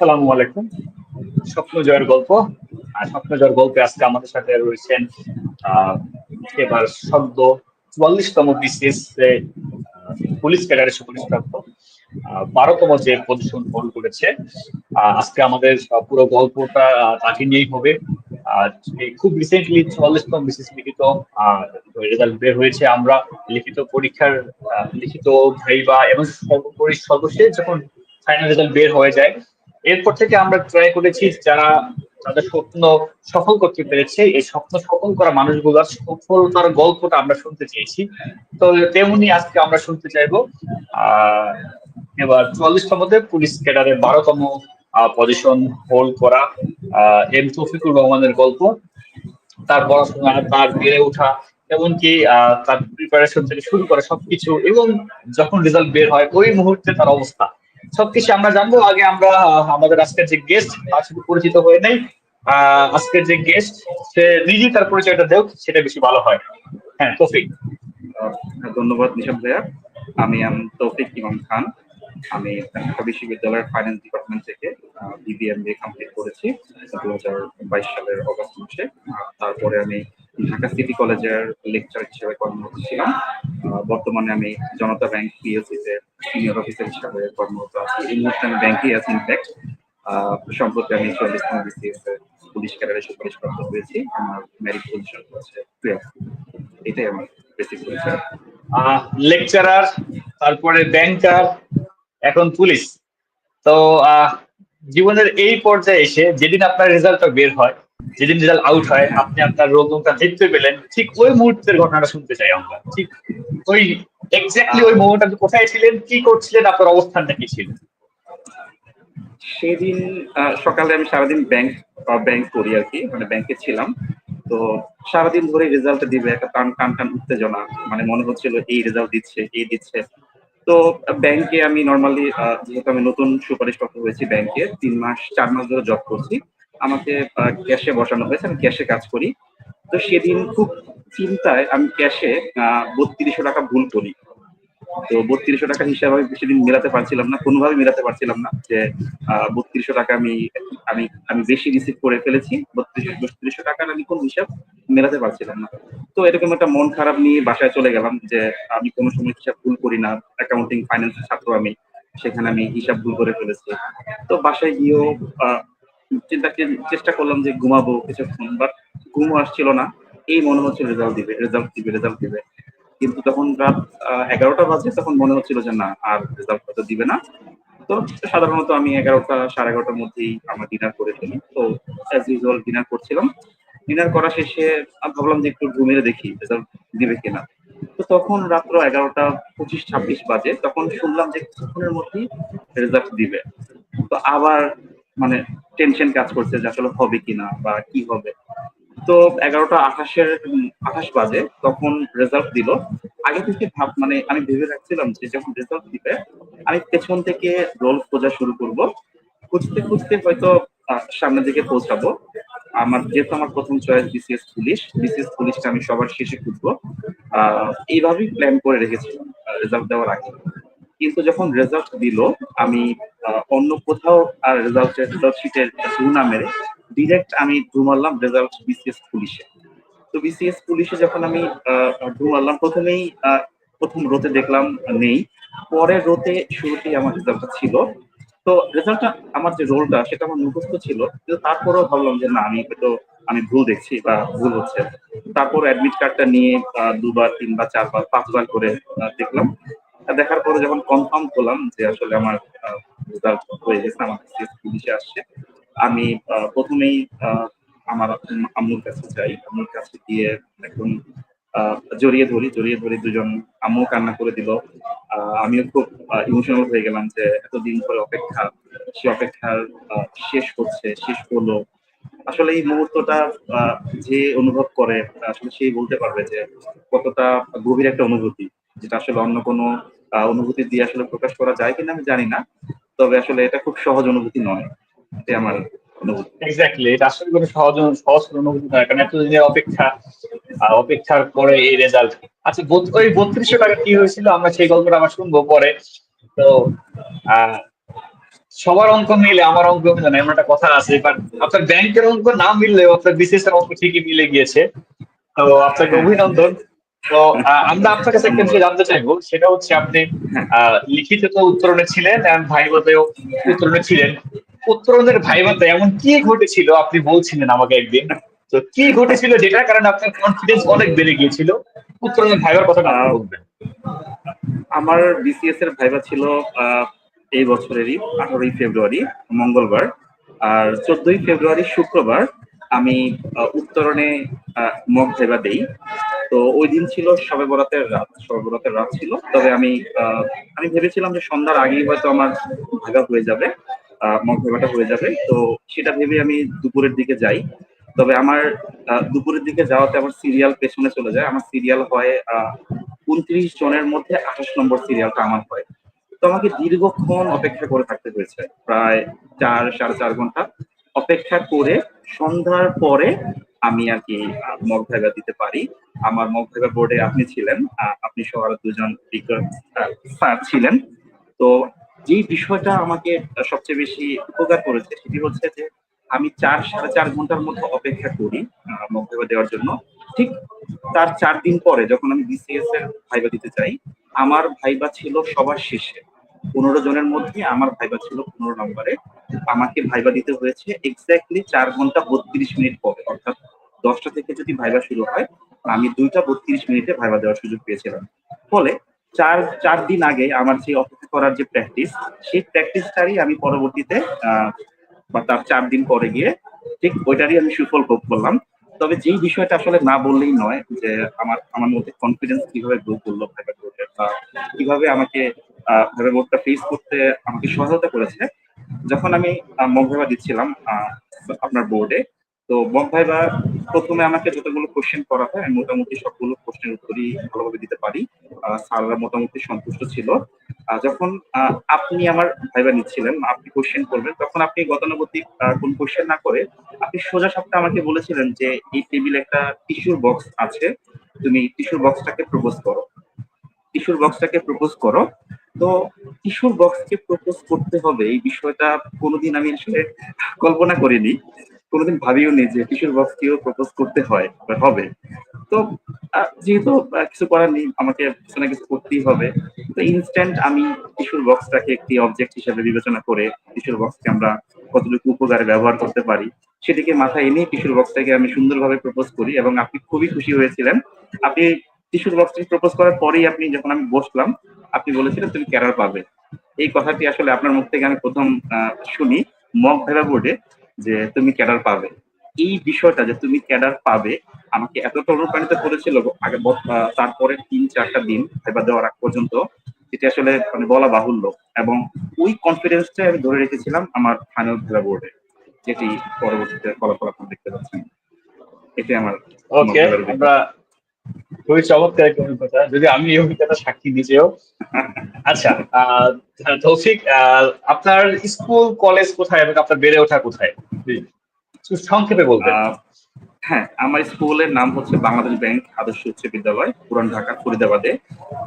আসসালামু আলাইকুম। স্বপ্ন জয়ের গল্প। আর স্বপ্ন জয়ের গল্পে আজকে আমাদের সাথে রয়েছেন এবার সদ্য চুয়াল্লিশতম বিসিএস পুলিশ ক্যাডারে সুপরিষ্প্রাপ্ত আহ, বারোতম যে পজিশন হোল্ড করেছে আজকে আমাদের পুরো গল্পটা তাকে নিয়েই হবে। খুব রিসেন্টলি চুয়াল্লিশতম বিসিএস লিখিত রেজাল্ট বের হয়েছে আমরা। লিখিত পরীক্ষার লিখিত ভাইবা এবং সর্বোপরি সর্বশেষ যখন ফাইনাল রেজাল্ট বের হয়ে যায় এরপর থেকে আমরা ট্রাই করেছি যারা তাদের স্বপ্ন সফল করতে পেরেছে এই স্বপ্ন সফল করা মানুষগুলোর সফলতার গল্পটা আমরা শুনতে চেয়েছি। তো তেমনি আজকে আমরা শুনতে চাইব আহ এবার চুয়াল্লিশতমতে পুলিশ ক্যাডারের বারোতম পজিশন হোল্ড করা আহ, এম তৌফিকুর রহমানের গল্প। তার পড়াশোনা তার বেড়ে ওঠা এমনকি তার প্রিপারেশন থেকে শুরু করে সবকিছু এবং যখন রেজাল্ট বের হয় ওই মুহূর্তে তার অবস্থা। সবকিছু আমরা জানব। আগে আমরা আমাদের আজকের যে গেস্ট তার সাথে পরিচিত হয়ে নেই। আজকের যে গেস্ট সে নিজেই তার পরিচয়টা দেখ সেটা বেশি ভালো হয়। হ্যাঁ তৌফিক। ধন্যবাদ নিশাদ ভাইয়া। আমি আম তৌফিক ইমাম খান। আমি ঢাকা বিশ্ববিদ্যালয়ের ফাইন্যান্স ডিপার্টমেন্ট থেকে বিবিএমবিএ কমপ্লিট করেছি। দু হাজার বাইশ সালের অগস্ট মাসে। তারপরে আমি ঢাকা সিটি কলেজের লেকচার হিসেবে কর্মরত ছিলাম। বর্তমানে আমি জনতা ব্যাংক পিএসসি তে সিনিয়র অফিসার হিসাবে কর্মরত আছি। এই মুহূর্তে আমি ব্যাংকেই আছি ইনফ্যাক্ট সম্প্রতি আমি চল্লিশতম বিসিএস পুলিশ ক্যাডারে সুপারিশ প্রাপ্ত হয়েছি। আমার মেরিট পজিশন হচ্ছে টুয়েলভ এটাই আমার বেসিক পরিচয় লেকচারার তারপরে ব্যাংকার এখন পুলিশ তো জীবনের এই পর্যায়ে এসে যেদিন আপনার রেজাল্টটা বের হয় যেদিন রেজাল্ট আউট হয়, আপনি আপনার রোগটা দেখতে পেলেন, ঠিক ওই মুহূর্তের ঘটনাটা শুনতে চাই আমরা। ঠিক ওই এক্স্যাক্টলি ওই মুহূর্তে কোথায় ছিলেন, কি করছিলেন, আপনার অবস্থানটা কি ছিল? সেদিন সকালে আমি সারাদিন ব্যাংক ব্যাংক করি আর কি মানে ব্যাংকে ছিলাম। তো সারাদিন ধরে রেজাল্ট দিবে, একটা টান টান টান উত্তেজনা মানে মনে হচ্ছিল এই রেজাল্ট দিচ্ছে, এই দিচ্ছে। তো ব্যাংকে আমি নর্মালি যেহেতু আমি নতুন সুপারিশপ্রাপ্ত হয়েছি ব্যাংকে তিন মাস, চার মাস ধরে জব করছি। আমাকে ক্যাশে বসানো হয়েছে, আমি ক্যাশে কাজ করি। তো সেদিন খুব চিন্তায় আমি ক্যাশে বত্রিশশো টাকা ভুল করি। তো বত্রিশশো টাকা হিসাব আমি সেদিন মেলাতে পারছিলাম না, কোনোভাবে মেলাতে পারছিলাম না যে বত্রিশশো টাকা আমি আমি আমি বেশি রিসিভ করে ফেলেছি। বত্রিশশো বত্রিশশো টাকার আমি কোন হিসাব মেলাতে পারছিলাম না। তো এরকম একটা মন খারাপ নিয়ে বাসায় চলে গেলাম যে, আমি কোনো সময় হিসাব ভুল করি না অ্যাকাউন্টিং ফাইন্যান্সের ছাত্র আমি, সেখানে আমি হিসাব ভুল করে ফেলেছি। তো বাসায় গিয়েও চিন্তা চেষ্টা করলাম যে ঘুমাবো কিছুক্ষণ বাট ঘুমও আসছিল না। এই মনে হচ্ছে রেজাল্ট দিবে রেজাল্ট দিবে রেজাল্ট দিবে। কিন্তু তখন রাত এগারোটা বাজে, তখন মনে হচ্ছিল যে না, আর রেজাল্ট হয়তো দিবে না। তো সাধারণত আমি এগারোটা, সাড়ে এগারোটার মধ্যেই আমার ডিনার করে ফেলি। তো অ্যাজ ইউজুয়াল ডিনার করছিলাম। ডিনার করা শেষে ভাবলাম যে একটু ঘুমিয়ে দেখি রেজাল্ট দিবে কিনা। তো তখন রাত্র এগারোটা পঁচিশ, ছাব্বিশ বাজে, তখন শুনলাম যে কিছুক্ষণের মধ্যেই রেজাল্ট দিবে। তো আবার মানে টেনশন কাজ করছে যে আসলে হবে কিনা বা কি হবে। তো এগারোটা আঠাশের আঠাশ বাজে তখন রেজাল্ট দিল। আগে থেকে ভাব মানে আমি ভেবে রাখছিলাম যে যখন রেজাল্ট দিবে আমি পেছন থেকে রোল খোঁজা শুরু করব। খুঁজতে খুঁজতে হয়তো সামনের দিকে পৌঁছাবো। আমার যেহেতু আমার প্রথম চয়েস বিসিএস পুলিশ বিসিএস পুলিশটা আমি সবার শেষে খুঁজবো। আহ, এইভাবেই প্ল্যান করে রেখেছিলাম রেজাল্ট দেওয়ার আগে। কিন্তু যখন রেজাল্ট দিল আমি অন্য কোথাও আর রেজাল্টের রেজাল্ট শিটের না মেরে ডিরেক্ট আমি ধু মারলাম রেজাল্ট বিসিএস পুলিশে। তো বিসিএস পুলিশে যখন আমি ঢু মারলাম, প্রথমেই প্রথম রোতে দেখলাম নেই। পরের রোতে শুরুতেই আমার রেজাল্টটা ছিল। তো রেজাল্টটা আমার যে রোলটা সেটা আমার মুখস্থ ছিল। কিন্তু তারপরেও ভাবলাম যে না, আমি হয়তো, আমি ভুল দেখছি বা ভুল হচ্ছে। তারপর অ্যাডমিট কার্ডটা নিয়ে দুবার, তিনবার, চারবার, পাঁচবার করে দেখলাম। দেখার পরে যখন কনফার্ম করলাম যে আসলে আমার রেজাল্ট হয়ে গেছে আমার পুলিশে আসছে। আমি প্রথমেই আমার আম্মুর কাছে যাই। আম্মুর কাছে গিয়ে আহ, জড়িয়ে ধরি জড়িয়ে ধরি দুজন আম্মু কান্না করে দিল। আমিও খুব ইমোশনাল হয়ে গেলাম যে এতদিন ধরে অপেক্ষা সে অপেক্ষার শেষ হচ্ছে শেষ হলো আসলে এই মুহূর্তটা যে অনুভব করে আসলে সেই বলতে পারবে যে কতটা গভীর একটা অনুভূতি। যেটা আসলে অন্য কোনো অনুভূতি দিয়ে আসলে প্রকাশ করা যায় কিনা আমি জানি না। তবে আসলে এটা খুব সহজ অনুভূতি নয়। এটাই আমার অনুভূতি। এক্স্যাক্টলি এটা আসলে কোনো সহজ সহজ অনুভূতি নয় কারণ এতদিনের অপেক্ষা অপেক্ষার পরে এই রেজাল্ট আচ্ছা বত- ওই বত্রিশশো টাকা কি হয়েছিল? আমরা সেই গল্পটা আবার শুনব পরে। তো আহ, সবার অঙ্ক মিলে আমার অঙ্ক মিলে না এমন একটা কথা আছে বাট আপনার ব্যাংকের অঙ্ক না মিললেও আপনার বিসিএস এর অঙ্ক ঠিকই মিলে গিয়েছে। তো আপনাকে অভিনন্দন। তো আমরা আপনার কাছে একটা বিষয় জানতে চাইব সেটা হচ্ছে আপনি লিখিত তো উত্তরণে ছিলেন এবং ভাইবাতেও উত্তরণে ছিলেন। উত্তরণের ভাইবাতে এমন কি ঘটেছিল আপনি বলছিলেন আমাকে একদিন। তো কি ঘটেছিল যেটার কারণে আপনার কনফিডেন্স অনেক বেড়ে গিয়েছিল? উত্তরণের ভাইবার কথাটা আপনি বলবেন। আমার বিসিএস এর ভাইবা ছিল আহ, এই বছরেরই আঠারোই ফেব্রুয়ারি মঙ্গলবার। আর চোদ্দই ফেব্রুয়ারি শুক্রবার আমি উত্তরণে ভাইবা দেই। তো ওই দিন ছিল সবে বরাতের রাত, সবে বরাতের রাত ছিল। তবে আমি আমি ভেবেছিলাম যে সন্ধ্যার আগেই হয়তো আমার ভাগা হয়ে যাবে মক ভাইবাটা হয়ে যাবে। তো সেটা ভেবে আমি দুপুরের দিকে যাই। তবে আমার দুপুরের দিকে যাওয়াতে আমার সিরিয়াল পেছনে চলে যায়। আমার সিরিয়াল হয় উনত্রিশ জনের মধ্যে আঠাশ নম্বর সিরিয়ালটা আমার হয়। তো আমাকে দীর্ঘক্ষণ অপেক্ষা করে থাকতে হয়েছে। প্রায় চার, সাড়ে চার ঘণ্টা। অপেক্ষা করে সন্ধ্যার পরে আমি আর কি মগ ভাইবা দিতে পারি। আমার মগ ভাইবা বোর্ডে আপনি ছিলেন আপনি সহ দুজন স্যার ছিলেন। তো যে বিষয়টা আমাকে সবচেয়ে বেশি উপকার করেছে সেটি হচ্ছে যে আমি চার, সাড়ে চার ঘণ্টার মতো অপেক্ষা করি মগ ভাইবা দেওয়ার জন্য। ঠিক তার চার দিন পরে যখন আমি বিসিএস এর ভাইবা দিতে চাই, আমার ভাইবা ছিল সবার শেষে। পনেরো জনের মধ্যে আমার ভাইবা ছিল পনেরো নম্বরে। আমাকে ভাইবা দিতে হয়েছে এক্স্যাক্টলি চার ঘণ্টা বত্রিশ মিনিট পরে। অর্থাৎ দশটা থেকে যদি ভাইবা শুরু হয়, আমি দুইটা বত্রিশ মিনিটে ভাইবা দেওয়ার সুযোগ পেয়েছিলাম। ফলে চার চার দিন আগে আমার যে অপেক্ষা করার যে প্র্যাকটিস সেই প্র্যাকটিসটারই আমি পরবর্তীতে বা তার চার দিন পরে গিয়ে ঠিক ওইটারই আমি সুফল ভোগ করলাম। তবে যেই বিষয়টা আসলে না বললেই নয় যে আমার আমার মধ্যে কনফিডেন্স কীভাবে গ্রো করল বা কীভাবে আমাকে ভাইবা ফেস করতে আমাকে সহায়তা করেছে, যখন আমি মক ভাইবা দিচ্ছিলাম আপনার বোর্ডে তো মক ভাইবা প্রথমে আমাকে যতগুলো কোশ্চেন করা হয়, আমি মোটামুটি সবগুলো প্রশ্নের উত্তরই ভালোভাবে দিতে পারি। স্যাররা মোটামুটি সন্তুষ্ট ছিল। যখন আপনি আমার ভাইবা নিচ্ছিলেন, আপনি কোশ্চেন করবেন, তখন আপনি গতানুগতিক কোন কোশ্চেন না করে আপনি সোজা সাপটা আমাকে বলেছিলেন যে এই টেবিলে একটা টিস্যুর বক্স আছে, তুমি টিস্যুর বক্সটাকে প্রপোজ করো। টিস্যুর বক্সটাকে প্রপোজ করো। তো টিস্যুর বক্সকে প্রপোজ করতে হবে, এই বিষয়টা কোনোদিন আমি আসলে কল্পনা করিনি। কোনোদিন ভাবিও নি যে টিস্যুর বক্সকেও প্রপোজ করতে হয় বা হবে। তো যেহেতু কিছু করার নেই, আমাকে কিছু না কিছু করতেই হবে। তো ইনস্ট্যান্ট আমি কিশোর বক্সটাকে একটি অবজেক্ট হিসেবে বিবেচনা করে টিস্যুর বক্সকে আমরা কতটুকু উপকারে ব্যবহার করতে পারি সেটিকে মাথায় এনে কিশোর বক্সটাকে আমি সুন্দরভাবে প্রপোজ করি এবং আপনি খুবই খুশি হয়েছিলেন। আপনি টিস্যুর বক্সটাকে প্রপোজ করার পরেই আপনি যখন আমি বসলাম, আপনি বলেছিলেন, তুমি ক্যারার পাবে। এই কথাটি আসলে আপনার মুখ থেকে আমি প্রথম শুনি মগ ভেবা বোর্ডে। যে তুমি ক্যাডার পাবে। এই বিষয়টা যে তুমি ক্যাডার পাবে আমাকে এতটা অনুপ্রাণিত করেছিল আগে তারপরে তিন চারটা দিন ভাইবা দেওয়ার আগ পর্যন্ত যেটি আসলে মানে বলা বাহুল্য। এবং ওই কনফিডেন্সটা আমি ধরে রেখেছিলাম আমার ফাইনাল ভেবা বোর্ডে যেটি পরবর্তীতে ফলাফল আপনারা দেখতে পাচ্ছেন এটাই আমার ওকে। আমরা খুবই চমৎকার একটা অভিজ্ঞতা। যদি আমি এই অভিজ্ঞতা সাক্ষী নিজেও আচ্ছা আহ, তৌফিক আপনার স্কুল কলেজ কোথায় এবং আপনার বেড়ে ওঠা কোথায়? সংক্ষেপে বলবেন। হ্যাঁ আমার স্কুলের নাম হচ্ছে বাংলাদেশ ব্যাংক আদর্শ উচ্চ বিদ্যালয় পুরান ঢাকা ফরিদাবাদে।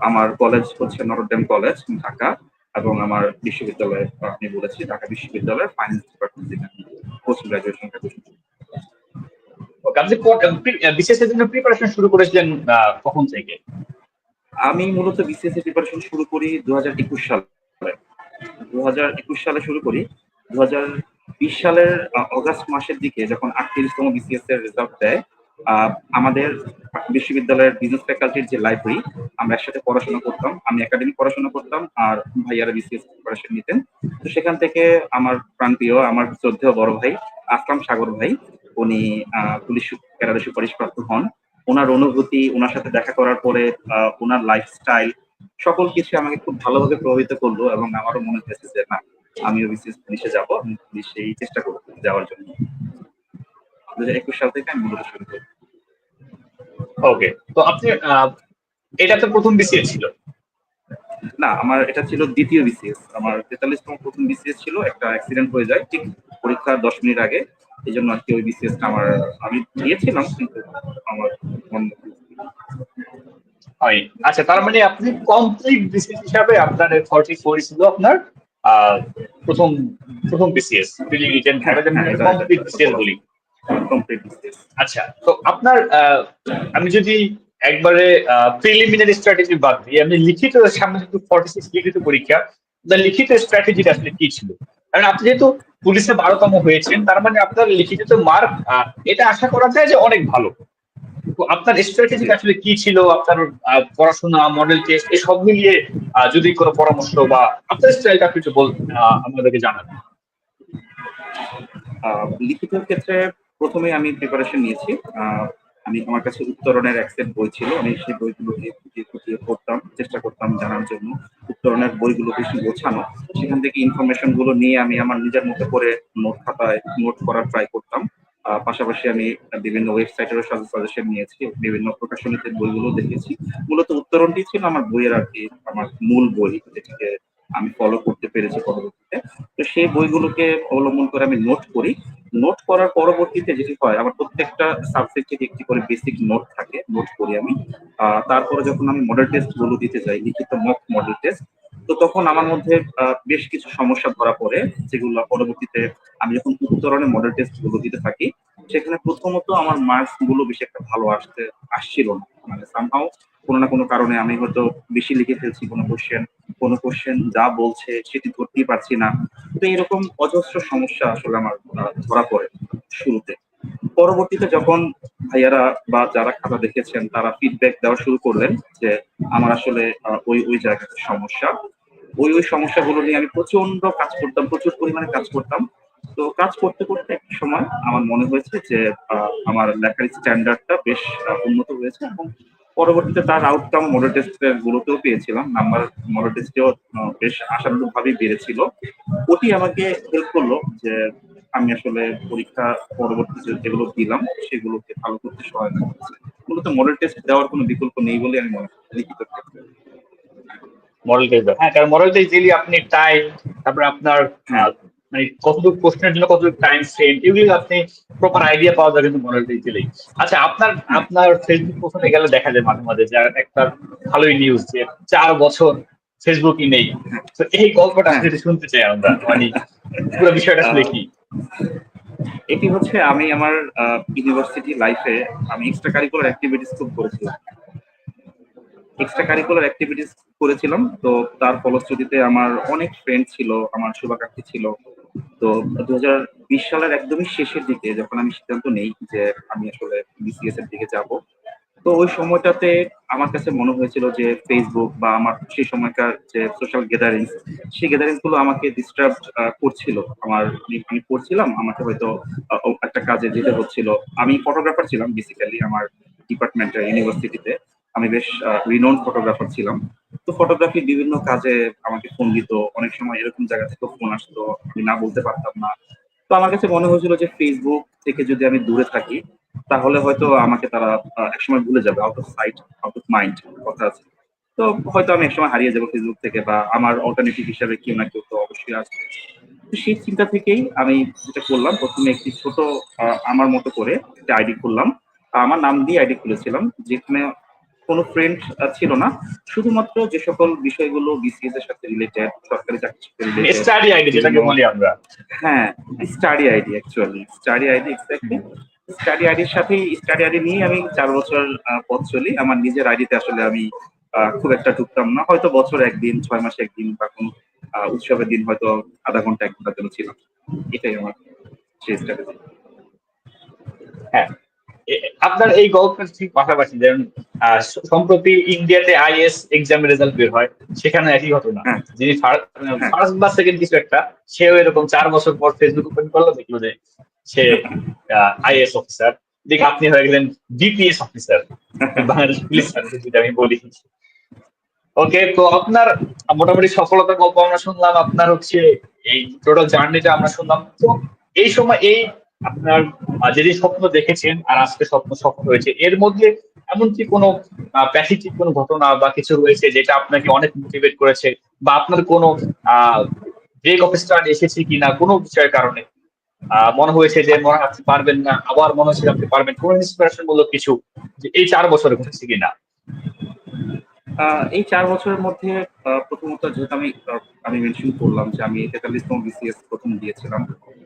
আমার কলেজ হচ্ছে নটরডেম কলেজ ঢাকা এবং আমার বিশ্ববিদ্যালয় আমি বলেছি ঢাকা বিশ্ববিদ্যালয়ের ফাইন্যান্স ডিপার্টমেন্ট থেকে পোস্ট গ্রাজুয়েশন আপনি বিশেষ এর জন্য প্রিপারেশন শুরু করেছিলেন আহ, কখন থেকে? আমি মূলত বিসিএস প্রিপারেশন শুরু করি দু হাজার একুশ সালে। দু হাজার একুশ সালে শুরু করি। দু হাজার বিশ সালের অগাস্ট মাসের দিকে যখন আটত্রিশতম বিসিএস এর রেজাল্ট দেয় আমাদের বিশ্ববিদ্যালয়ের বিজনেস ফ্যাকাল্টির যে লাইব্রেরি আমরা একসাথে পড়াশোনা করতাম। আমি একাডেমিক পড়াশোনা করতাম আর ভাইয়ারা বিসিএস প্রিপারেশন নিতেন। তো সেখান থেকে আমার প্রান্তীয় আমার শ্রদ্ধেয় বড় ভাই আসলাম সাগর ভাই। উনি পুলিশ ক্যাডারে সুপারিশপ্রাপ্ত হন। ওনার অনুভূতি, ওনার সাথে দেখা করার পরে ওনার লাইফস্টাইল সকল কিছু আমাকে খুব ভালোভাবে প্রভাবিত করল এবং আমারও মনে হয়েছে যে না আমিও বিসিএস পুলিশে যাব আমি পুলিশেই চেষ্টা করব যাওয়ার জন্য। দু হাজার একুশ সাল থেকে আমি মূলত শুরু করি ওকে তো আপনি এটা তো প্রথম বিসিএ ছিল। না আমার এটা ছিল দ্বিতীয় বিসিএস আমার তেতাল্লিশতম প্রথম বিসিএস ছিল একটা অ্যাক্সিডেন্ট হয়ে যায় ঠিক পরীক্ষার দশ মিনিট আগে। এই জন্য আর কি ওই বিসিএসটা আমার আমি দিয়েছিলাম কিন্তু আমার মন হয়। আচ্ছা তার মানে আপনি কমপ্লিট বিসিএস হিসাবে আপনার ফর্টি ফোর ছিল আপনার? প্রথম প্রথম বিসিএস প্রিলি রিটেন হ্যাঁ, হ্যাঁ, কমপ্লিট বিসিএস বলি আচ্ছা তো আপনার আমি যদি একবারে প্রিলিমিনারি স্ট্র্যাটেজি বাদ দিই আমি লিখিত সামনে যেহেতু ফর্টি সিক্স লিখিত পরীক্ষা লিখিত স্ট্র্যাটেজিটা আসলে কি ছিল কারণ আপনি যেহেতু পুলিশে বারোতম হয়েছেন তার মানে আপনার লিখিত মার্ক এটা আশা করা যায় যে অনেক ভালো আপনার স্ট্র্যাটেজি আসলে কি ছিল? আপনার পড়াশোনা মডেল টেস্ট এই সব মিলিয়ে যদি কোনো পরামর্শ বা আপনার স্টাইলটা আপনি বল আমাদেরকে জানান। আহ, লিখিতের ক্ষেত্রে প্রথমে আমি প্রিপারেশন নিয়েছি। আমি আমার কাছে উত্তরণের অ্যাক্সেপ্ট বই ছিল। আমি সেই বইগুলোকে খুঁটিয়ে খুঁটিয়ে পড়তাম চেষ্টা করতাম জানার জন্য। উত্তরণের বইগুলো বেশি গোছানো। সেখান থেকে ইনফরমেশনগুলো নিয়ে আমি আমার নিজের মতো করে নোট খাতায় নোট করার ট্রাই করতাম। পাশাপাশি আমি বিভিন্ন ওয়েবসাইটেরও সাথে সাজেশন নিয়েছি বিভিন্ন প্রকাশনীতে বইগুলো দেখেছি। মূলত উত্তরণটি ছিল আমার বইয়ের আর কি, আমার মূল বই যেটিকে আমি ফলো করতে পেরেছি পরবর্তীতে। তো সেই বইগুলোকে অবলম্বন করে আমি নোট করি। নোট করার পরবর্তীতে যেটি হয়, আমার প্রত্যেকটা সাবজেক্টে একটি করে বেসিক নোট থাকে নোট করি আমি। তারপরে যখন আমি মডেল টেস্টগুলো দিতে যাই, লিখিত মক মডেল টেস্ট তো তখন আমার মধ্যে বেশ কিছু সমস্যা ধরা পড়ে, যেগুলো পরবর্তীতে আমি যখন উত্তরণে মডেল টেস্টগুলো দিতে থাকি, সেখানে প্রথমত আমার মার্কসগুলো বেশি একটা ভালো আসতে, আসছিল না। মানে সামহাও কোনো না কোনো কারণে আমি হয়তো বেশি লিখে ফেলছি কোনো কোশ্চেন কোনো কোশ্চেন যা বলছে সেটি ধরতেই পারছি না। তো এরকম অজস্র সমস্যা আসলে আমার ধরা পড়ে শুরুতে। পরবর্তীতে যখন ভাইয়ারা বা যারা খাতা দেখেছেন, তারা ফিডব্যাক দেওয়া শুরু করলেন যে, আমার আসলে ওই ওই জায়গাতে সমস্যা। ওই ওই সমস্যাগুলো নিয়ে আমি প্রচণ্ড কাজ করতাম, প্রচুর পরিমাণে কাজ করতাম। তো কাজ করতে করতে একটা সময় আমার মনে হয়েছে যে আমার লেখার স্ট্যান্ডার্ডটা বেশ উন্নত হয়েছে এবং পরবর্তীতে তার আউটকাম মডেল টেস্টের গুলোতেও পেয়েছিলাম নাম্বার মডেল টেস্টেও বেশ আশানুরূপ ভাবেই বেড়েছিল। ওটি আমাকে হেল্প করল যে আমি আসলে পরীক্ষা পরবর্তী যেগুলো দিলাম সেগুলোকে ভালো করতে সহায়তা করেছে। মূলত মডেল টেস্ট দেওয়ার কোনো বিকল্প নেই বলে আমি মনে করি লিখিত মডেল টেস্ট হ্যাঁ কারণ মডেল টেস্ট দিলে আপনি টাইম তারপরে আপনার মানে কতটুকু প্রশ্নের জন্য কতটুকু টাইম ফ্রেম এগুলি আপনি প্রপার আইডিয়া পাওয়া যায় কিন্তু মডেল টেস্ট দিলেই। আচ্ছা আপনার আপনার ফেসবুক প্রোফাইলে গেলে দেখা যায় মাঝে মাঝে যে একটা ভালোই নিউজ যে চার বছর ফেসবুকই নেই। তো এই গল্পটা শুনতে চাই আমরা মানে পুরো বিষয়টা আসলে কি? এটি হচ্ছে আমি আমার ইউনিভার্সিটি লাইফে আমি এক্সট্রা কারিকুলার অ্যাক্টিভিটিস খুব করেছিলাম। এক্সট্রা কারিকুলার অ্যাক্টিভিটিস করেছিলাম, তো তার ফলশ্রুতিতে আমার অনেক ফ্রেন্ড ছিল, আমার শুভাকাঙ্ক্ষী ছিল। তো দু বিশ সালের একদমই শেষের দিকে যখন আমি সিদ্ধান্ত নেই যে আমি আসলে বিসিএস এর দিকে যাব তো ওই সময়টাতে আমার কাছে মনে হয়েছিল যে ফেসবুক বা আমার সেই সময়কার যে সোশ্যাল গ্যাদারিংস সেই গ্যাদারিংসগুলো আমাকে ডিস্টার্ব করছিল। আমার আমি- পড়ছিলাম আমাকে হয়তো একটা কাজে যেতে হচ্ছিল। আমি ফটোগ্রাফার ছিলাম বেসিক্যালি আমার ডিপার্টমেন্টে ইউনিভার্সিটিতে আমি বেশ রিনোন ফটোগ্রাফার ছিলাম। তো ফটোগ্রাফি বিভিন্ন কাজে আমাকে ফোন দিত। অনেক সময় এরকম জায়গা থেকে ফোন আসতো। আমি না বলতে পারতাম না। তো আমার কাছে মনে হয়েছিল যে ফেসবুক থেকে যদি আমি দূরে থাকি তাহলে হয়তো আমাকে তারা একসময় ভুলে যাবে out of sight out of mind কথা আছে। তো হয়তো আমি একসময় হারিয়ে যাব ফেসবুক থেকে বা আমার অল্টারনেটিভ হিসাবে কেউ না কেউ তো অবশ্যই আসবে। তো সেই চিন্তা থেকেই আমি যেটা করলাম প্রথমে একটি ছোট আমার মতো করে একটা আইডি খুললাম। আমার নাম দিয়ে আইডি খুলেছিলাম যেখানে কোনো ফ্রেন্ড ছিল না। শুধুমাত্র যে সকল বিষয়গুলো বিসিএস এর সাথে রিলেটেড সরকারি চাকরির সাথে রিলেটেড স্টাডি আইডি যেটাকে বলি আমরা। হ্যাঁ study ID actually study ID exactly study আইডির সাথে স্টাডি আইডি নিয়ে আমি চার বছর পথ চলি। আমার নিজের আইডিতে আসলে আমি খুব একটা ঢুকতাম না। হয়তো বছর একদিন ছয় মাসে একদিন বা কোনো উৎসবের দিন হয়তো আধা ঘণ্টা এক ঘণ্টার জন্য ছিলাম। এটাই আমার সেই স্ট্র্যাটেজি হ্যাঁ। আপনার এই গল্পের ঠিক পাশাপাশি যেমন সম্প্রতি ইন্ডিয়াতে আইএস এক্সামের রেজাল্ট বের হয় সেখানে একই ঘটনা। হ্যাঁ। যিনি ফার্স্ট বা সেকেন্ড কিছু একটা সেও এরকম চার বছর পর ফেসবুক ওপেন করল দেখল যে সে আইএস অফিসার দেখে আপনি হয়ে গেলেন DPS officer Bangladesh police service যদি আমি বলি। ওকে তো আপনার মোটামুটি সফলতার গল্প আমরা শুনলাম, আপনার হচ্ছে এই টোটাল জার্নিটা আমরা শুনলাম। তো এই সময় এই আপনার যেদিন স্বপ্ন দেখেছেন আর আজকে স্বপ্ন সফল হয়েছে, এর মধ্যে এমন কি কোনো প্যাসিটিভ কোনো ঘটনা বা কিছু রয়েছে যেটা আপনাকে অনেক মোটিভেট করেছে বা আপনার কোনো ব্রেক অফ স্টার্ট এসেছে কিনা কোনো বিষয়ের কারণে? মনে হয়েছে যে মনে আপনি পারবেন না, আবার মনে হচ্ছে আপনি পারবেন। কোনো ইন্সপিরেশন মূলক কিছু যে এই চার বছরে ঘটেছে কিনা? এই চার বছরের মধ্যে প্রথমত যেহেতু আমি আমি মেনশন করলাম যে আমি তেতাল্লিশতম বিসিএস প্রথম দিয়েছিলাম,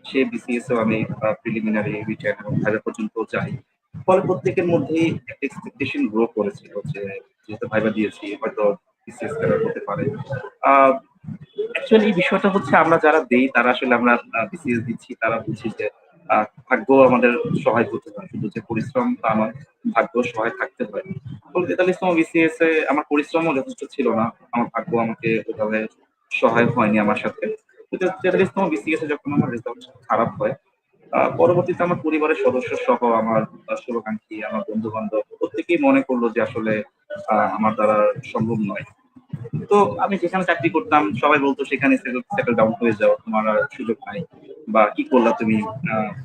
সেই বিসিএস এও আমি প্রিলিমিনারি রিটার্ন এবং ভাইবা পর্যন্ত যাই। ফলে প্রত্যেকের মধ্যেই একটা এক্সপেকটেশন গ্রো করেছিল যে, যেহেতু ভাইবা দিয়েছি, হয়তো বিসিএস ক্যাডার হতে পারে। অ্যাকচুয়ালি বিষয়টা হচ্ছে আমরা যারা দেই, তারা আসলে আমরা বিসিএস দিচ্ছি, তারা বুঝি যে ভাগ্য আমাদের সহায় হতে হয় শুধু যে পরিশ্রম, তা আমার ভাগ্য সহায় থাকতে হয় ফলে তেতাল্লিশতম বিসিএস এ আমার পরিশ্রমও যথেষ্ট ছিল না। আমার ভাগ্য আমাকে ওইভাবে সহায় হয়নি আমার সাথে। তো তেতাল্লিশতম বিসিএস এ যখন আমার রেজাল্ট খারাপ হয় পরবর্তীতে আমার পরিবারের সদস্য সহ আমার শুভাকাঙ্ক্ষী, আমার বন্ধু বান্ধব প্রত্যেকেই মনে করল যে আসলে আমার দ্বারা সম্ভব নয়। তো আমি যেখানে চাকরি করতাম, সবাই বলতো সেখানে সেটেল ডাউন হয়ে যাও, তোমার আর সুযোগ নাই। বা কি করলা তুমি?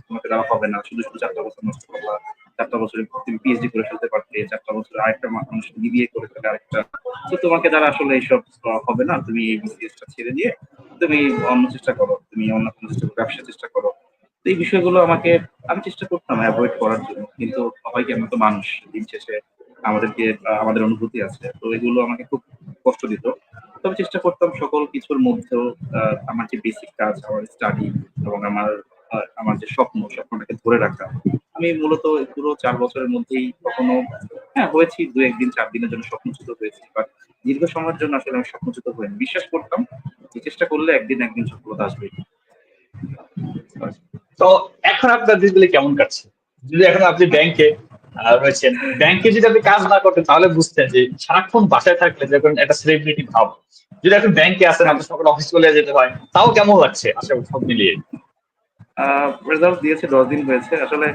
তোমাকে দেওয়া হবে না, শুধু শুধু চারটা বছর নষ্ট করলা। চারটা বছরে তুমি পিএইচডি করে ফেলতে পারতে, চারটা বছরে আরেকটা মানুষ বিবিএ করে ফেলে আরেকটা। তো তোমাকে দ্বারা আসলে এইসব হবে না। তুমি এই বিসিএসটা ছেড়ে দিয়ে তুমি অন্য চেষ্টা করো, তুমি অন্য কোনো চেষ্টা ব্যবসা চেষ্টা করো। তো এই বিষয়গুলো আমাকে, আমি চেষ্টা করতাম অ্যাভয়েড করার জন্য। কিন্তু সবাইকে কি আমরা তো মানুষ, দিন শেষে আমাদেরকে আমাদের অনুভূতি আছে। তো এগুলো আমাকে খুব কষ্ট দিত। তবে চেষ্টা করতাম সকল কিছুর মধ্যেও আমার যে বেসিক কাজ, আমার স্টাডি এবং আমার আমার যে স্বপ্ন, স্বপ্নটাকে ধরে রাখা। আমি মূলত পুরো চার বছরের মধ্যেই কখনো হ্যাঁ হয়েছি, দু একদিন, চার দিনের জন্য স্বপ্নচ্যুত হয়েছি। বাট দীর্ঘ সময়ের জন্য আসলে আমি স্বপ্নচ্যুত হইনি। বিশ্বাস করতাম যে চেষ্টা করলে একদিন একদিন সফলতা আসবে। তো এখন আপনার দিনগুলি কেমন কাটছে? যদি এখন আপনি ব্যাংকে রয়েছেন ব্যাংকে যদি আপনি কাজ না করতেন, তাহলে বুঝতেন যে সারাক্ষণ বাসায় থাকলে যখন একটা সেলিব্রিটি ভাব। যদি আপনি ব্যাংকে আসেন, আপনার সকালে অফিস চলে যেতে হয়, তাও কেমন লাগছে? আশা করি সব মিলিয়ে। রেজাল্ট দিয়েছে, দশ দিন হয়েছে। আসলে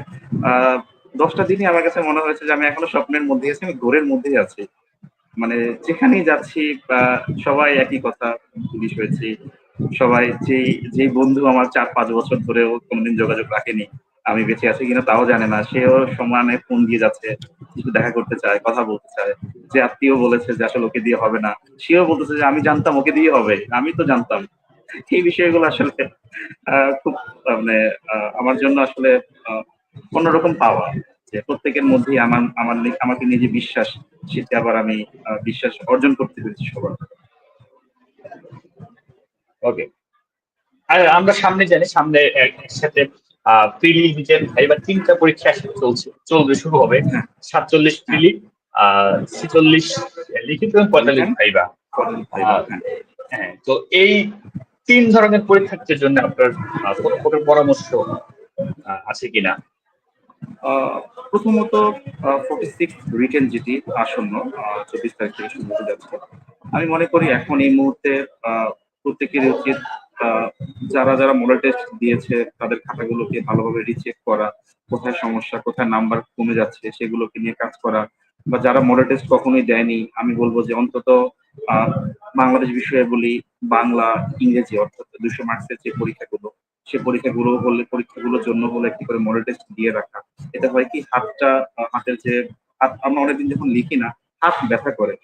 দশটা দিনই আমার কাছে মনে হয়েছে যে আমি এখনও স্বপ্নের মধ্যে আছি, আমি ঘোরের মধ্যেই আছি। মানে যেখানেই যাচ্ছি সবাই একই কথা পুলিশ হয়েছি সবাই যেই যেই বন্ধু আমার চার, পাঁচ বছর ধরেও কোনোদিন যোগাযোগ রাখেনি আমি বেঁচে আছি কিনা তাও জানে না। সেও সমানে ফোন দিয়ে যাচ্ছে কিছু দেখা করতে চায়, কথা বলতে চায়। যে আত্মীয় বলেছে যে আসলে ওকে দিয়ে হবে না। সেও বলতেছে যে আমি জানতাম ওকে দিয়ে হবে, আমি তো জানতাম। এই বিষয়গুলো আসলে খুব মানে আমার জন্য আসলে অন্যরকম পাওয়া। যে প্রত্যেকের মধ্যেই আমার আমার আমাকে নিজে বিশ্বাস, সেটা আবার আমি বিশ্বাস অর্জন করতে পেরেছি সবার। ওকে আমরা সামনে জানি, সামনে একসাথে প্রিলি নিজের এবার তিনটা পরীক্ষা চলছে। চলবে শুরু হবে সাতচল্লিশ প্রিলি ছিচল্লিশ লিখিত এবং পঁয়তাল্লিশ ভাইবা হ্যাঁ। হ্যাঁ তো এই তিন ধরনের পরীক্ষার্থীর জন্য আপনার কোনো পরামর্শ আছে কিনা? প্রথমত ফোর্টি সিক্স রিটেন যেটি আসন্ন চব্বিশ তারিখ থেকে শুরু হতে যাচ্ছে। আমি মনে করি এখন এই মুহূর্তে আহ, প্রত্যেকেরই উচিত যারা যারা মডেল টেস্ট দিয়েছে, তাদের খাতাগুলোকে ভালোভাবে রিচেক করা, কোথায় সমস্যা, কোথায় নাম্বার কমে যাচ্ছে, সেগুলোকে নিয়ে কাজ করা, বা যারা মডেল টেস্ট কখনোই দেয়নি, আমি বলব যে অন্তত বাংলাদেশ বিষয়ে বলি বাংলা ইংরেজি অর্থাৎ দুশো মার্কসের যে পরীক্ষাগুলো, সে পরীক্ষাগুলো হলে, পরীক্ষাগুলোর জন্য হলে একটি করে মডেল টেস্ট দিয়ে রাখা। এটা হয় কি হাতটা হাতের যে হাত, আমরা অনেকদিন যখন লিখি না, হাত ব্যথা করে।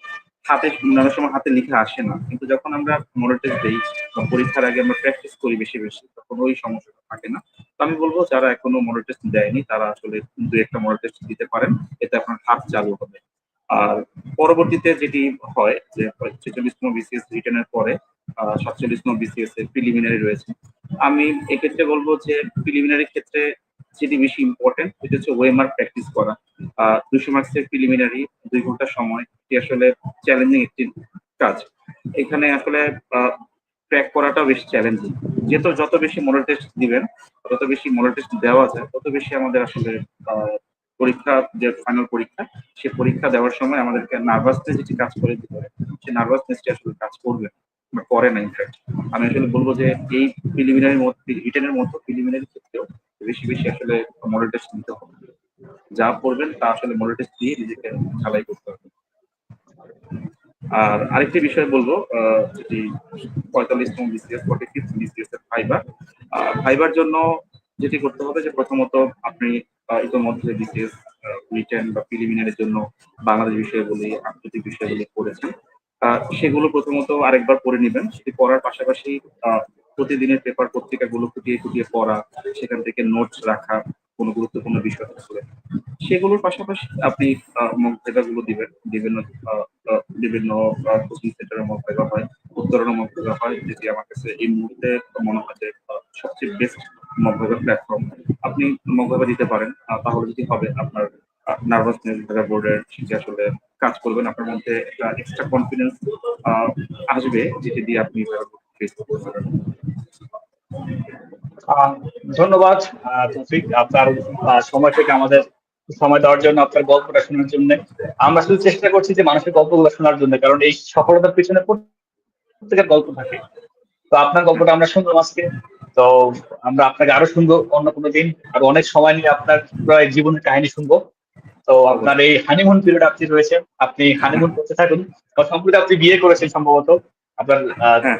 হাতে নানা সময় হাতে লিখে আসে না। কিন্তু যখন আমরা মডেল টেস্ট দিই বা পরীক্ষার আগে আমরা প্র্যাকটিস করি বেশি বেশি, তখন ওই সমস্যাটা থাকে না। তো আমি বলব, যারা এখনও মডেল টেস্ট দেয়নি, তারা আসলে দু একটা মডেল টেস্ট দিতে পারেন। এতে আপনার হাত চালু হবে। আর পরবর্তীতে যেটি হয়, যে ছেচল্লিশতম বিসিএস রিটার্নের পরে সাতচল্লিশতম বিসিএস এর প্রিলিমিনারি রয়েছে। আমি এক্ষেত্রে বলব যে প্রিলিমিনারি ক্ষেত্রে যেটি বেশি ইম্পর্টেন্ট সেটা হচ্ছে ওয়েমার প্র্যাকটিস করা। দুশো মার্কসের প্রিলিমিনারি দুই ঘণ্টা সময়, এটি আসলে চ্যালেঞ্জিং একটি কাজ। এখানে আসলে ট্র্যাক করাটা বেশ চ্যালেঞ্জিং যেহেতু যত বেশি মডেল টেস্ট দিবেন তত বেশি মডেল টেস্ট দেওয়া যায়, তত বেশি আমাদের আসলে পরীক্ষা, যে ফাইনাল পরীক্ষা, সে পরীক্ষা দেওয়ার সময় আমাদেরকে নার্ভাসনেস যেটি কাজ করে দিতে পারে, সে নার্ভাসনেসটি আসলে কাজ করবে বা করে না ইনফ্যাক্ট আমি আসলে বলব যে, এই প্রিলিমিনারির মধ্যে রিটেনের মতো প্রিলিমিনারি ক্ষেত্রেও বেশি বেশি আসলে মডেল টেস্ট নিতে হবে। যা পড়বেন তা আসলে মডেল টেস্ট দিয়ে নিজেকে ঝালাই করতে হবে। আর আরেকটি বিষয় বলব যেটি পঁয়তাল্লিশতম বিসিএস ফর্টি ফিফথ বিসিএস এর ফাইবার ফাইবার জন্য যেটি করতে হবে যে প্রথমত আপনি ইতোমধ্যে বিসিএস রিটেন বা প্রিলিমিনারির জন্য বাংলাদেশ বিষয়ে বলি আন্তর্জাতিক বিষয়গুলি পড়েছেন। সেগুলো প্রথমত আরেকবার পড়ে নেবেন। সেটি পড়ার পাশাপাশি প্রতিদিনের পেপার পত্রিকাগুলো খুঁটিয়ে খুঁটিয়ে পড়া সেখান থেকে নোটস রাখা কোনো গুরুত্বপূর্ণ বিষয় থাকলে সেগুলোর পাশাপাশি আপনি মকগুলো দিবেন। বিভিন্ন বিভিন্ন কোচিং সেন্টারের মক হয় উত্তরণ মন্তব্য হয় যেটি আমার কাছে এই মুহূর্তে মনে হয় যে সবচেয়ে বেস্ট মন্তব্যের প্ল্যাটফর্ম আপনি মন্তব্য দিতে পারেন তাহলে যদি হবে আপনার নার্ভাসনেস বোর্ডের সেটি আসলে কাজ করবেন আপনার মধ্যে একটা এক্সট্রা কনফিডেন্স আসবে যেটি দিয়ে আপনি ফেস করতে পারবেন। আহ, ধন্যবাদ। তৌফিক, আপনার সময় থেকে আমাদের সময় দেওয়ার জন্য, আপনার গল্পটা শোনার জন্য। আমরা শুধু চেষ্টা করছি যে মানুষের গল্পগুলো শোনার জন্য, কারণ এই সফলতার পিছনে প্রত্যেকের গল্প থাকে। তো আপনার গল্পটা আমরা শুনলাম আজকে। তো আমরা আপনাকে আরও শুনব অন্য কোনো দিন, আর অনেক সময় নিয়ে আপনার প্রায় জীবনের কাহিনী শুনব। তো আপনার এই হানিমুন পিরিয়ড আপনি রয়েছেন, আপনি হানিমুন করতে থাকুন। সম্প্রতি আপনি বিয়ে করেছেন সম্ভবত। আপনার হ্যাঁ।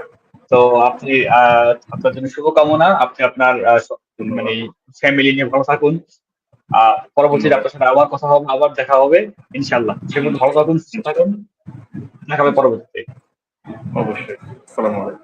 তো আপনি আপনার জন্য শুভকামনা। আপনি আপনার মানে ফ্যামিলি নিয়ে ভালো থাকুন। পরবর্তীতে আপনার সাথে আবার কথা হবে, আবার দেখা হবে ইনশাল্লাহ সে মধ্যে ভালো থাকুন, সুস্থ থাকুন। দেখা হবে পরবর্তীতে। অবশ্যই। সালামালাইকুম